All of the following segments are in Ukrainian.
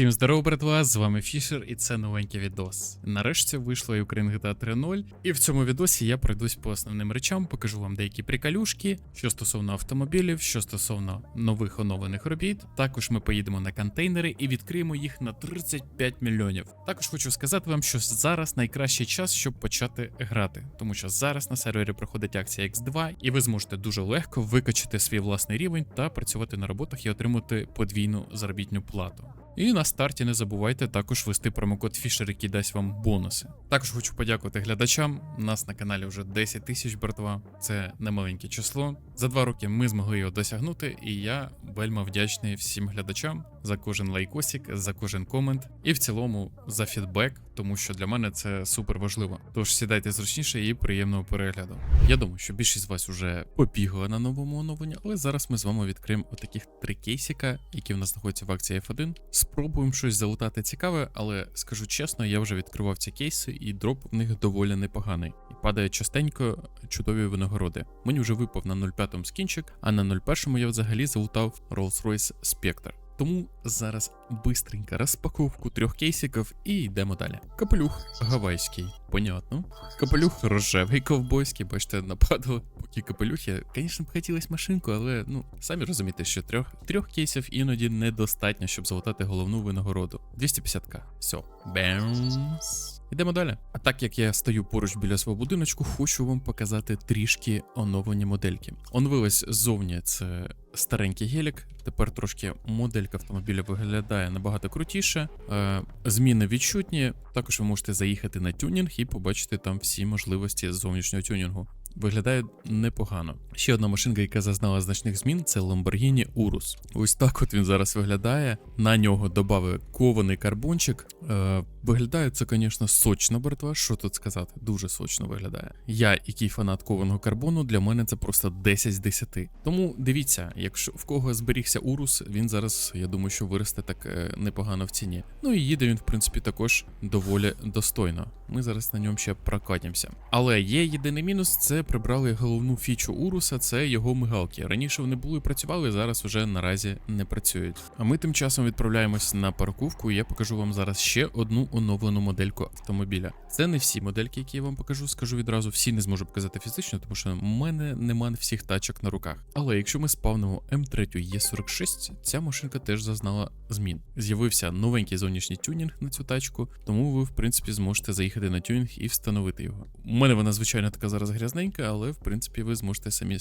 Всім здорово, братва, з вами Фішер, і це новенький відос. Нарешті вийшло і Ukraine GTA 3.0, і в цьому відосі я пройдусь по основним речам, покажу вам деякі приколюшки, що стосовно автомобілів, що стосовно нових оновлених робіт. Також ми поїдемо на контейнери і відкриємо їх на 35 мільйонів. Також хочу сказати вам, що зараз найкращий час, щоб почати грати, тому що зараз на сервері проходить акція X2, і ви зможете дуже легко викачати свій власний рівень та працювати на роботах і отримати подвійну заробітну плату. І на старті не забувайте також ввести промокод Fisher, який дасть вам бонуси. Також хочу подякувати глядачам. У нас на каналі вже 10 тисяч, братва. Це немаленьке число. За два роки ми змогли його досягнути, і я вельми вдячний всім глядачам за кожен лайкосик, за кожен комент і в цілому за фідбек, тому що для мене це супер важливо. Тож сідайте зручніше і приємного перегляду. Я думаю, що більшість з вас вже побігла на новому оновленні, але зараз ми з вами відкриємо отаких три кейсика, які в нас знаходяться в акції F1. Спробуємо щось залутати цікаве, але скажу чесно, я вже відкривав ці кейси, і дроп в них доволі непоганий. І падає частенько чудові винагороди. Мені вже випав на 0,5 скінчик, а на 0,1 я взагалі залутав Rolls-Royce Spectre. Тому зараз бистренько розпаковку трьох кейсиків і йдемо далі. Капелюх гавайський, понятно. Капелюх рожевий ковбойський, бачите, нападало. Поки капелюхи. Звісно, б хотілося машинку, але ну самі розумієте, що трьох трьох кейсів іноді недостатньо, щоб золотати головну винагороду. 250к. Все. Бемс. Йдемо далі. А так як я стою поруч біля свого будиночку, хочу вам показати трішки оновлені модельки. Оновилась ззовні це старенький гелік. Тепер трошки моделька автомобіля виглядає набагато крутіше. Е, зміни відчутні. Також ви можете заїхати на тюнінг і побачити там всі можливості зовнішнього тюнінгу. Виглядає непогано. Ще одна машинка, яка зазнала значних змін, це Lamborghini Urus. Ось так от він зараз виглядає. На нього додали кований карбончик. Е, виглядає це, звісно, сочно, братва. Що тут сказати? Дуже сочно виглядає. Я, який фанат кованого карбону, для мене це просто 10 з 10. Тому дивіться, якщо в кого зберігся Урус, він зараз, я думаю, що виросте так е, непогано в ціні. Ну і їде він, в принципі, також доволі достойно. Ми зараз на ньому ще прокатимося. Але є єдиний мінус: це прибрали головну фічу Уруса, це його мигалки. Раніше вони були працювали, зараз вже наразі не працюють. А ми тим часом відправляємось на парковку, і я покажу вам зараз ще одну оновлену модельку автомобіля. Це не всі модельки, які я вам покажу. Скажу відразу, всі не зможу показати фізично, тому що в мене нема всіх тачок на руках. Але якщо ми спавнимо М3 Е46, ця машинка теж зазнала змін. З'явився новенький зовнішній тюнінг на цю тачку, тому ви, в принципі, зможете заїхати на тюнінг і встановити його. У мене вона, звичайно, така зараз грязненька, але в принципі ви зможете самі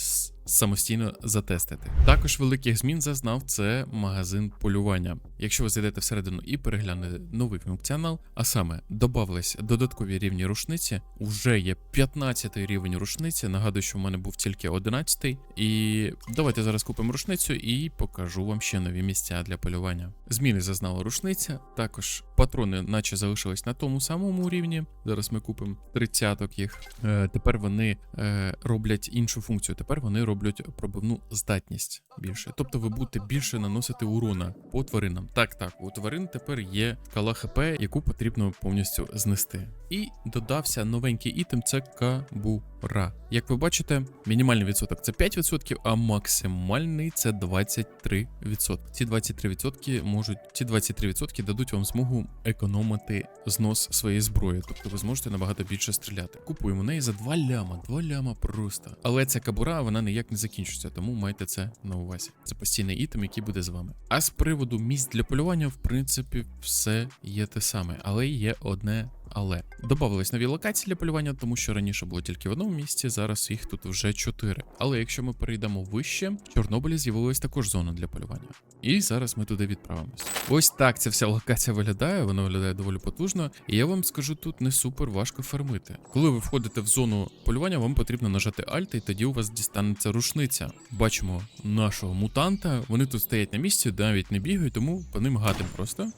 самостійно затестити. Також великих змін зазнав це магазин полювання. Якщо ви зайдете всередину і переглянете новий функціонал, а саме додавались додаткові рівні рушниці, уже є 15 рівень рушниці. Нагадую, що в мене був тільки 11. І давайте зараз купимо рушницю і покажу вам ще нові місця для полювання. Зміни зазнала рушниця, також патрони, наче залишились на тому самому рівні. Зараз ми купимо 30 їх. Е, тепер вони е, роблять іншу функцію. Тепер вони роблять пробивну здатність більше. Тобто ви будете більше наносити урона по тваринам. Так, так, у тварин тепер є кала ХП, яку потрібно повністю знести. І додався новенький ітем це кабура. Як ви бачите, мінімальний відсоток це 5%, а максимальний це 23%. Ці 23% можуть, ці 23% дадуть вам змогу економити знос своєї зброї. Тобто ви зможете набагато більше стріляти. Купуємо неї за 2 ляма, 2 ляма просто. Але ця кабура вона ніяк не закінчується, тому майте це на увазі. Це постійний ітем, який буде з вами. А з приводу місць для полювання, в принципі, все є те саме, але є одне. Але додавались нові локації для полювання, тому що раніше було тільки в одному місці, зараз їх тут вже чотири. Але якщо ми перейдемо вище, в Чорнобилі з'явилась також зона для полювання. І зараз ми туди відправимось. Ось так ця вся локація виглядає, вона виглядає доволі потужно. І я вам скажу, тут не супер важко фармити. Коли ви входите в зону полювання, вам потрібно нажати Alt, і тоді у вас дістанеться рушниця. Бачимо нашого мутанта. Вони тут стоять на місці, навіть не бігають, тому по ним гатим просто.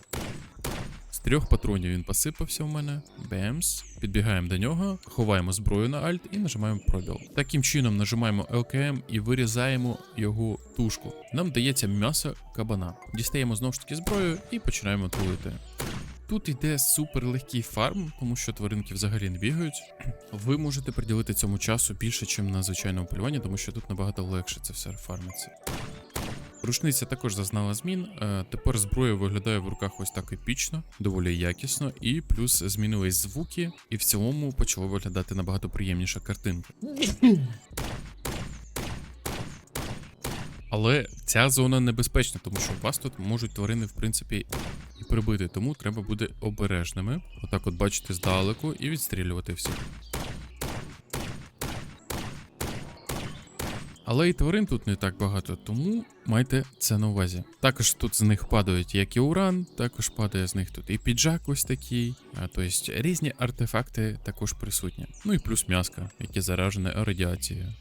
Трьох патронів він посипався в мене. Бемс. Підбігаємо до нього, ховаємо зброю на Alt і нажимаємо пробіл. Таким чином нажимаємо LKM і вирізаємо його тушку. Нам дається м'ясо кабана. Дістаємо знову ж таки зброю і починаємо тулити. Тут йде супер легкий фарм, тому що тваринки взагалі не бігають. Ви можете приділити цьому часу більше, ніж на звичайному полюванні, тому що тут набагато легше це все фармиться. Рушниця також зазнала змін. Е, тепер зброя виглядає в руках ось так епічно, доволі якісно, і плюс змінились звуки, і в цілому почало виглядати набагато приємніша картинка. Але ця зона небезпечна, тому що вас тут можуть тварини, в принципі, і прибити, тому треба бути обережними. Отак, от бачити здалеку і відстрілювати всіх. Але і тварин тут не так багато, тому майте це на увазі. Також тут з них падають як і уран, також падає з них тут і піджак ось такий. А тобто різні артефакти також присутні. Ну і плюс м'яска, яке заражене радіацією.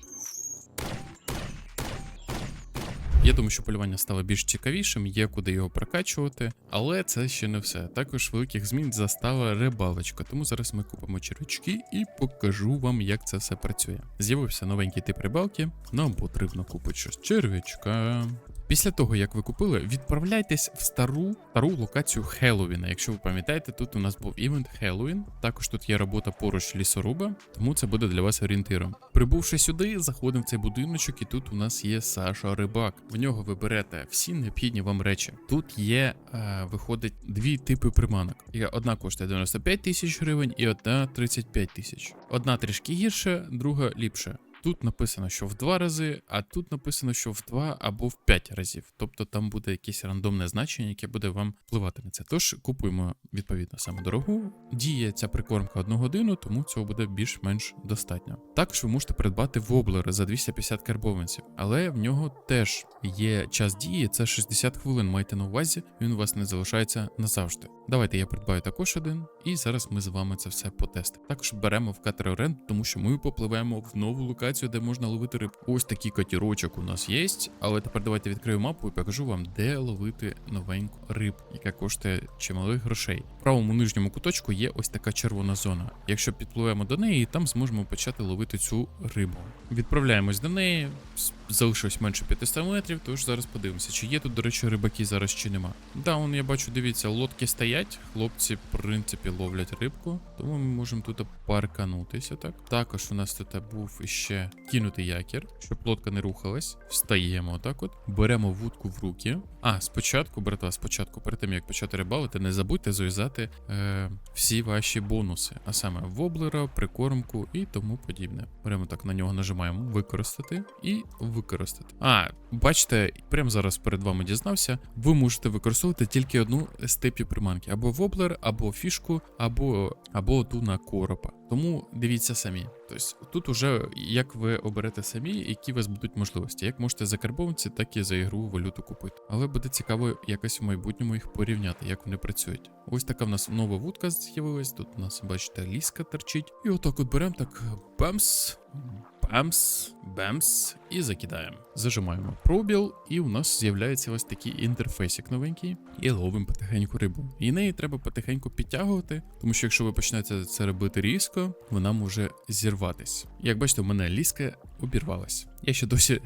Я думаю, що полювання стало більш цікавішим, є куди його прокачувати, але це ще не все. Також великих змін застала рибалочка, тому зараз ми купимо червячки і покажу вам, як це все працює. З'явився новенький тип рибалки, нам потрібно купити щось червячка. Після того, як ви купили, відправляйтесь в стару стару локацію Хеллоуіна. Якщо ви пам'ятаєте, тут у нас був івент Хеллоуін. Також тут є робота поруч лісоруба, тому це буде для вас орієнтиром. Прибувши сюди, заходимо в цей будиночок, і тут у нас є Саша Рибак. В нього ви берете всі необхідні вам речі. Тут є, е, виходить, дві типи приманок. Одна коштує 95 тисяч гривень, і одна 35 тисяч. Одна трішки гірше, друга ліпше. Тут написано, що в два рази, а тут написано, що в два або в п'ять разів. Тобто там буде якесь рандомне значення, яке буде вам впливати на це. Тож купуємо відповідно саме дорогу. Діє ця прикормка одну годину, тому цього буде більш-менш достатньо. Також ви можете придбати воблер за 250 карбованців, але в нього теж є час дії, це 60 хвилин. Майте на увазі, він у вас не залишається назавжди. Давайте я придбаю також один, і зараз ми з вами це все потестимо. Також беремо в катер оренду, тому що ми попливемо в нову локацію, де можна ловити риб. Ось такий катірочок у нас є. Але тепер давайте відкрию мапу і покажу вам, де ловити новеньку риб, яка коштує чималих грошей. В правому нижньому куточку є ось така червона зона. Якщо підпливемо до неї, там зможемо почати ловити цю рибу. Відправляємось до неї. Залишилось менше 500 метрів, тож зараз подивимося, чи є тут, до речі, рибаки зараз чи нема. Да, он я бачу, дивіться, лодки стоять. Хлопці, в принципі, ловлять рибку, тому ми можемо тут парканутися. Так. Також у нас тут був іще кинутий якір, щоб лодка не рухалась. Встаємо отак от, беремо вудку в руки. А, спочатку, братва, спочатку, перед тим як почати рибалити, не забудьте зав'язати е, всі ваші бонуси, а саме воблера, прикормку і тому подібне. Беремо так, на нього нажимаємо використати і використати. А, бачите, прямо зараз перед вами дізнався. Ви можете використовувати тільки одну з типів приманки: або воблер, або фішку, або, або ту на коропа. Тому дивіться самі. Тобто тут уже як ви оберете самі, які у вас будуть можливості. Як можете за карбованці, так і за ігрову валюту купити. Але буде цікаво якось в майбутньому їх порівняти, як вони працюють. Ось така в нас нова вудка з'явилась. Тут у нас, бачите, ліска торчить. І отак от беремо так бамс. Бамс, бемс і закидаємо. Зажимаємо пробіл, і у нас з'являється ось такий інтерфейсик новенький, і ловимо потихеньку рибу. І неї треба потихеньку підтягувати, тому що якщо ви почнете це робити різко, вона може зірватись. Як бачите, у мене ліска обірвалась. Я ще досі.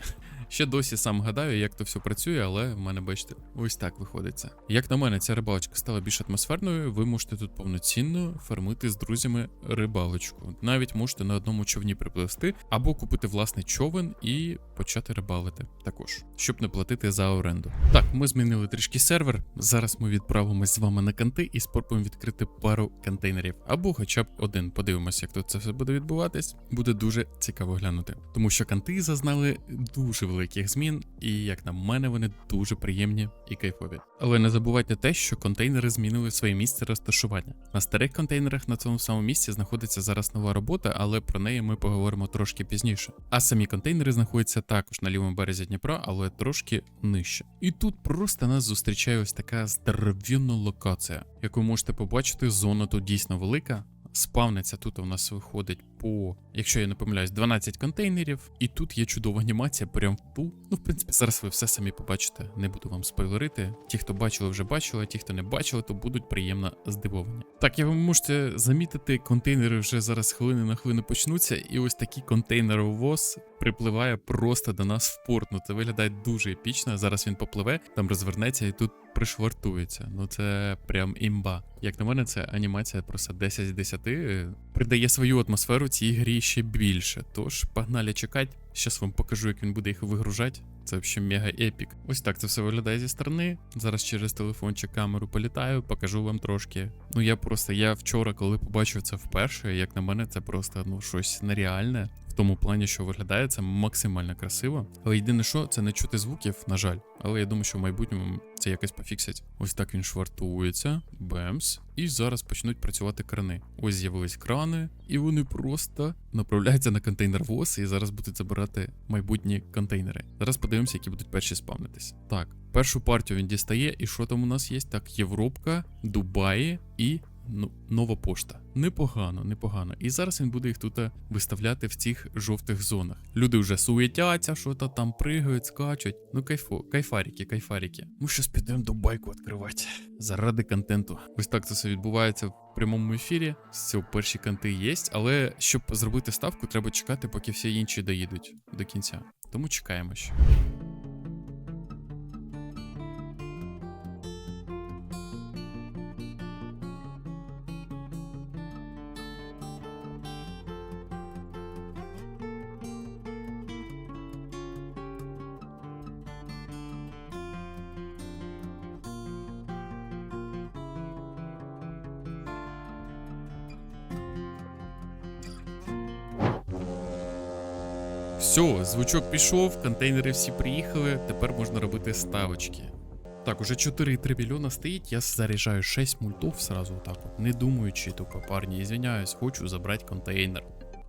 Ще досі сам гадаю, як то все працює, але в мене, бачите, ось так виходить це. Як на мене, ця рибалочка стала більш атмосферною, ви можете тут повноцінно фармити з друзями рибалочку. Навіть можете на одному човні припливсти, або купити власний човен і почати рибалити також, щоб не платити за оренду. Так, ми змінили трішки сервер. Зараз ми відправимось з вами на канти і спробуємо відкрити пару контейнерів, або хоча б один. Подивимося, як тут це все буде відбуватись. Буде дуже цікаво глянути, тому що канти зазнали дуже великих змін, і як на мене, вони дуже приємні і кайфові. Але не забувайте те, що контейнери змінили своє місце розташування. На старих контейнерах на цьому самому місці знаходиться зараз нова робота, але про неї ми поговоримо трошки пізніше. А самі контейнери знаходяться також на лівому березі Дніпра, але трошки нижче. І тут просто нас зустрічає ось така здоров'яна локація, яку можете побачити. Зона тут дійсно велика. Спавниться тут у нас виходить по, якщо я не помиляюсь, 12 контейнерів, і тут є чудова анімація, прям ту. Ну, в принципі, зараз ви все самі побачите. Не буду вам спойлерити. Ті, хто бачили, вже бачили, а ті, хто не бачили, то будуть приємно здивовані. Так, як ви можете замітити, контейнери вже зараз хвилини на хвилину почнуться, і ось такий контейнеровоз припливає просто до нас в порт. Ну це виглядає дуже епічно. Зараз він попливе, там розвернеться, і тут пришвартується. Ну це прям імба. Як на мене, це анімація просто 10 з 10 е, придає свою атмосферу цій грі ще більше. Тож погнали чекати. Щас вам покажу, як він буде їх вигружати. Це взагалі мега епік. Ось так це все виглядає зі сторони. Зараз через телефончик камеру політаю, покажу вам трошки. Ну я просто я вчора, коли побачив це вперше, як на мене, це просто ну щось нереальне. Тому плані, що виглядає це максимально красиво. Але єдине, що це не чути звуків, на жаль. Але я думаю, що в майбутньому це якось пофіксять. Ось так він швартується, бемс. І зараз почнуть працювати крани. Ось з'явились крани, і вони просто направляються на контейнер ВОЗ і зараз будуть забирати майбутні контейнери. Зараз подивимося, які будуть перші спавнитись. Так, першу партію він дістає, і що там у нас є? Так, Європка, Дубаї і ну, нова пошта. Непогано, непогано. І зараз він буде їх тут е, виставляти в цих жовтих зонах. Люди вже суетяться, що то там пригають, скачуть. Ну кайфо, кайфаріки, кайфаріки. Ми щось підемо до байку відкривати. Заради контенту. Ось так це все відбувається в прямому ефірі. Цього перші канти є, але щоб зробити ставку, треба чекати, поки всі інші доїдуть до кінця. Тому чекаємо ще. Все, звучок пішов, контейнери всі приїхали, тепер можна робити ставочки. Так, уже 4,3 мільйона стоїть, я заряджаю 6 мультов сразу так от, не думаючи, тупо, парні, извиняюсь, хочу забрати контейнер.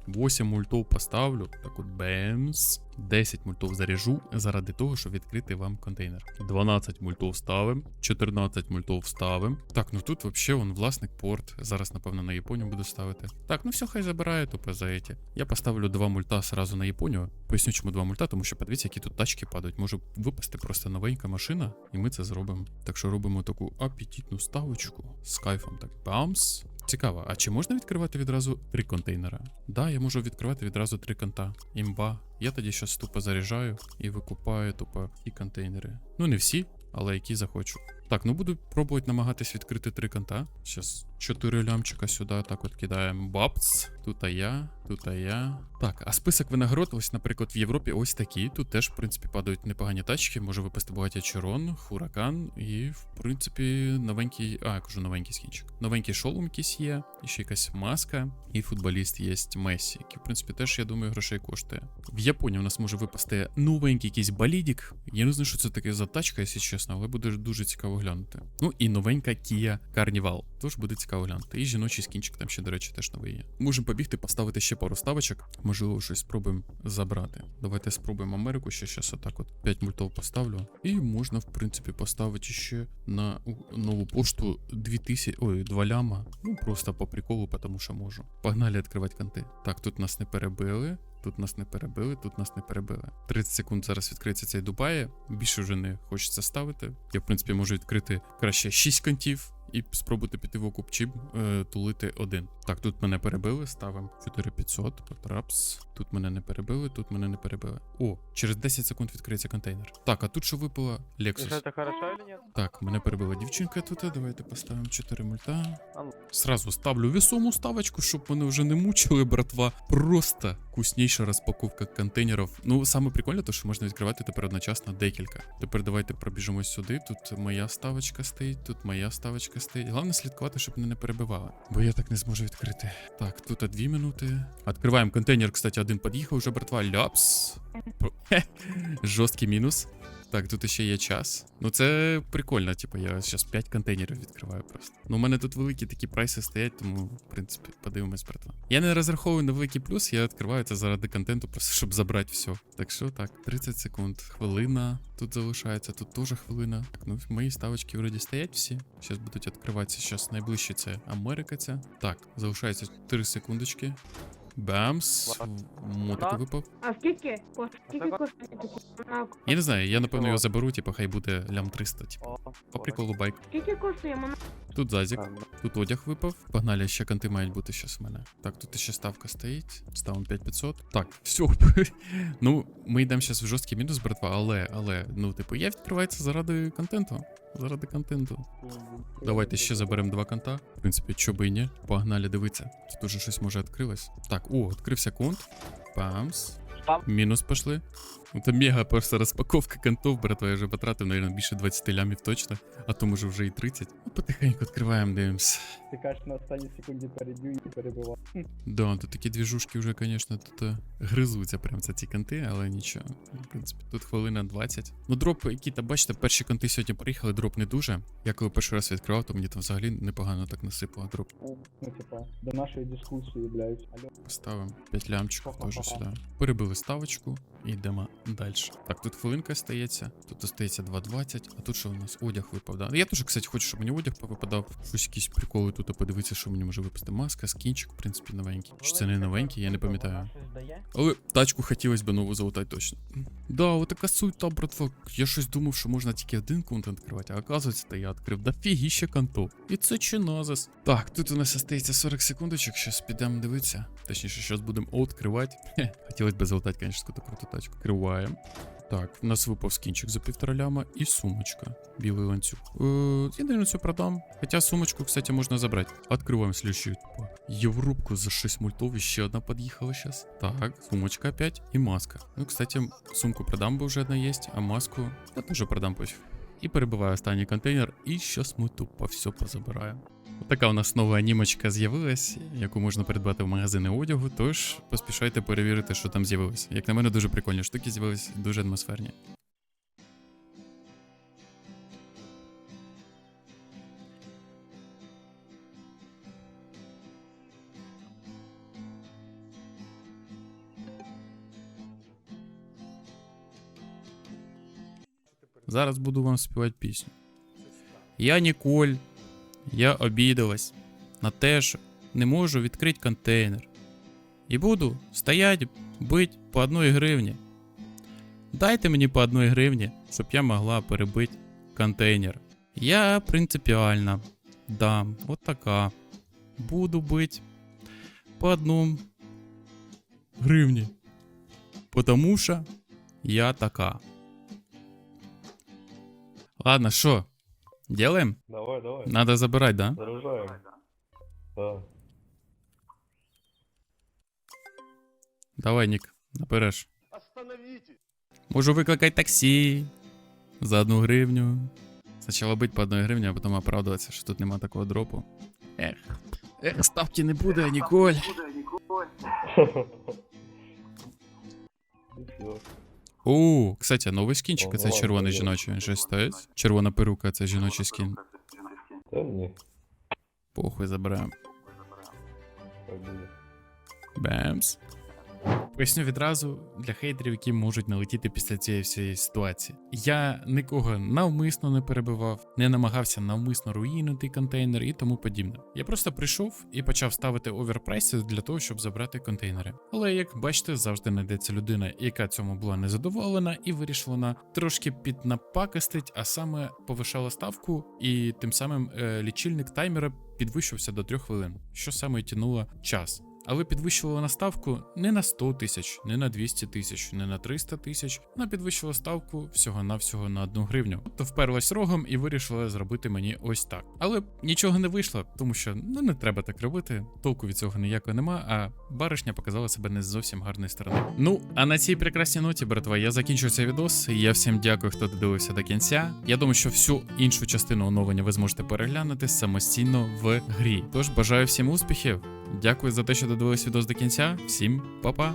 8 мультов поставлю, так от бемс. 10 мультов заряжу заради того, щоб відкрити вам контейнер. 12 мультов ставим, 14 мультов ставим. Так, ну тут вообще он власник порт. Зараз, напевно, на Японію буду ставити. Так, ну все, хай забирає тупо за эти. Я поставлю два мульта сразу на Японію. Поясню, чому два мульта, тому що подивіться, які тут тачки падають. Може випасти просто новенька машина, і ми це зробимо. Так що робимо таку апетитну ставочку з кайфом. Так, бамс. Цікаво, а чи можна відкривати відразу три контейнера? Да, я можу відкривати відразу три конта. Імба. Я тоді щас тупо заряджаю і викупаю тупо і контейнери. Ну не всі, але які захочу. Так, ну буду пробувати намагатись відкрити три конта. Щас 4 лямчика сюди так от кидаємо. Бабц. Тут я, тут я. Так, а список винагород, ось, наприклад, в Європі ось такі. Тут теж, в принципі, падають непогані тачки. Може випасти багаття Чирон, Хуракан і, в принципі, новенький. А, я кажу, новенький скінчик. Новенький шолом якийсь є, і ще якась маска, і футболіст є Месі, який, в принципі, теж, я думаю, грошей коштує. В Японії у нас може випасти новенький якийсь болідік. Я не знаю, що це таке за тачка, якщо чесно, але буде дуже цікаво глянути. Ну і новенька Kia Carnival. Тож буде цікаво глянути. І жіночий скінчик там ще, до речі, теж новий є. Можемо побігти, поставити ще пару ставочок. Можливо, щось спробуємо забрати. Давайте спробуємо Америку. Ще щас отак от 5 мультов поставлю. І можна, в принципі, поставити ще на нову пошту 2000, ой, 2 ляма. Ну просто по приколу, тому що можу. Погнали відкривати канти. Так, тут нас не перебили. Тут нас не перебили, тут нас не перебили. 30 секунд зараз відкриється цей Дубає. Більше вже не хочеться ставити. Я, в принципі, можу відкрити краще 6 кантів і спробувати піти в окуп чи е, тулити один. Так, тут мене перебили, ставимо 4500, потрапс. Тут мене не перебили, тут мене не перебили. О, через 10 секунд відкриється контейнер. Так, а тут що випало? Lexus. это хорошо или нет? Так, мене перебила дівчинка тут. Давайте поставимо 4 мульта. Ну. Сразу ставлю весому ставочку, щоб мене вже не мучили, братва. Просто вкусніша розпаковка контейнерів. Ну, саме прикольне, то що можна відкривати тепер одночасно декілька. Тепер давайте пробіжимось сюди. Тут моя ставочка стоїть, тут моя ставочка стоїть. Головне слідкувати, щоб мене не перебивали. Бо я так не зможу відкрити. Так, тут 2 минути. Відкриваємо контейнер, кстати, один під'їхав вже, братва. Ляпс. Жорсткий мінус. Так, тут ще є час. Ну це прикольно, типу, я зараз 5 контейнерів відкриваю просто. Ну, у мене тут великі такі прайси стоять, тому, в принципі, подивимось, братва. Я не розраховую на великий плюс, я відкриваю це заради контенту, просто щоб забрати все. Так що так, 30 секунд, хвилина тут залишається, тут теж хвилина. Так, ну мої ставочки вроді стоять всі. Зараз будуть відкриватися. Зараз найближче це Америка ця. Так, залишається 4 секундочки. Бамс. Мотику випав. А скільки? Ко- Скільки коштує такі? Монако? Я не знаю, я напевно його заберу, типу, хай буде лям 300, типу. По приколу байк. Скільки коштує Монако? Тут зазік. Тут одяг випав. Погнали, ще канти мають бути щас у мене. Так, тут ще ставка стоїть. Ставимо 5500. Так, все. ну, ми йдемо зараз в жорсткий мінус, братва, але, але, ну, типу, я відкривається заради контенту. Заради контенту. Давайте ще заберемо два конта. В принципі, чо би і ні. Погнали дивитися. Тут уже щось може відкрилось. Так, о, відкрився конт. Памс. Пам. Мінус пошли. Ну, Це мега просто розпаковка контов, братва. Я вже потратив, наверное, більше 20 лямів точно. А то може вже і 30. Ну, потихеньку відкриваємо, дивимось. Ти кажеш, на останній секунді переб'ю і перебивав. Да, тут такі двіжушки вже, звісно, тут е, гризуться прям за ці конти, але нічого. В принципі, тут хвилина 20. Ну, дроп, які там, бачите, перші конти сьогодні приїхали, дроп не дуже. Я коли перший раз відкривав, то мені там взагалі непогано так насипало дроп. Ну, типа, до нашої дискусії, блядь. Алло. Ставимо 5 лямчиків теж сюди. Перебили ставочку і йдемо далі. Так, тут хвилинка стається, тут остається 2.20, а тут що у нас одяг випав. Да? Я теж, кстати, хочу, щоб мені одяг повипадав. Щось якісь приколи тут подивитися, що мені може випасти. Маска, скінчик, в принципі, новенький. Чи це не новенький, я не пам'ятаю. Але тачку хотілося б нову залутати точно. Да, отака суета, братва. Я щось думав, що можна тільки один контент відкривати, а оказується, то я відкрив дофігіще контов. І це чинозис. Так, тут у нас остається 40 секундочок, щас підемо дивитися. Точніше, щас будемо відкривати. Хотілося б залутати, звісно, таку круту тачку. Відкриваємо. Так, в нас випав скінчик за півтора ляма і сумочка. Білий ланцюг. Е, я, наверное, цю продам. Хоча сумочку, кстати, можна забрати. Откриваємо слідчу. Європку за 6 мультов, і ще одна під'їхала зараз. Так, сумочка опять і маска. Ну, кстати, сумку продам, бо вже одна є, а маску я теж продам пофіг. І перебиваю останній контейнер, і щас ми тупо все позабираємо. Така у нас нова анімочка з'явилась, яку можна придбати в магазини одягу, тож поспішайте перевірити, що там з'явилось. Як на мене, дуже прикольні штуки з'явились, дуже атмосферні. Зараз буду вам співати пісню. Я Ніколь, я обідалась на те, що не можу відкрити контейнер. І буду стоять, бить по одній гривні. Дайте мені по одній гривні, щоб я могла перебити контейнер. Я принципіальна. Да, от така. Буду бить по одному гривні. Потому що я така. Ладно, що? Делаем? Давай, давай. Надо забирать, да? Заряжаем. Да. Давай, Нік, напереш. Остановитесь! Можу викликати таксі за одну гривню. Спочатку бить по одній гривні, а потім оправдуватися, що тут нема такого дропу. Ех. Ех, ставки не буде, Ніколь. О, кстати, новий скінчик, це червоний жіночий, щось стоїть. Червона перука, це жіночий скін. Та ні. Похуй забираємо. Бемс. Поясню відразу для хейтерів, які можуть налетіти після цієї всієї ситуації. Я нікого навмисно не перебивав, не намагався навмисно руїнити контейнер і тому подібне. Я просто прийшов і почав ставити оверпрайси для того, щоб забрати контейнери. Але як бачите, завжди знайдеться людина, яка цьому була незадоволена, і вирішила трошки піднапакостить, а саме повишала ставку, і тим самим е, лічильник таймера підвищився до 3 хвилин, що саме тянуло час. Але підвищувала на ставку не на 100 тисяч, не на 200 тисяч, не на 300 тисяч. Вона підвищила ставку всього-навсього на 1 гривню. Тобто вперлась рогом і вирішила зробити мені ось так. Але нічого не вийшло, тому що ну не треба так робити. Толку від цього ніякого нема, а баришня показала себе не з зовсім гарної сторони. Ну а на цій прекрасній ноті, братва, я закінчую цей відос. Я всім дякую, хто додивився до кінця. Я думаю, що всю іншу частину оновлення ви зможете переглянути самостійно в грі. Тож бажаю всім успіхів. Дякую за те, що додивились відос до кінця. Всім па-па!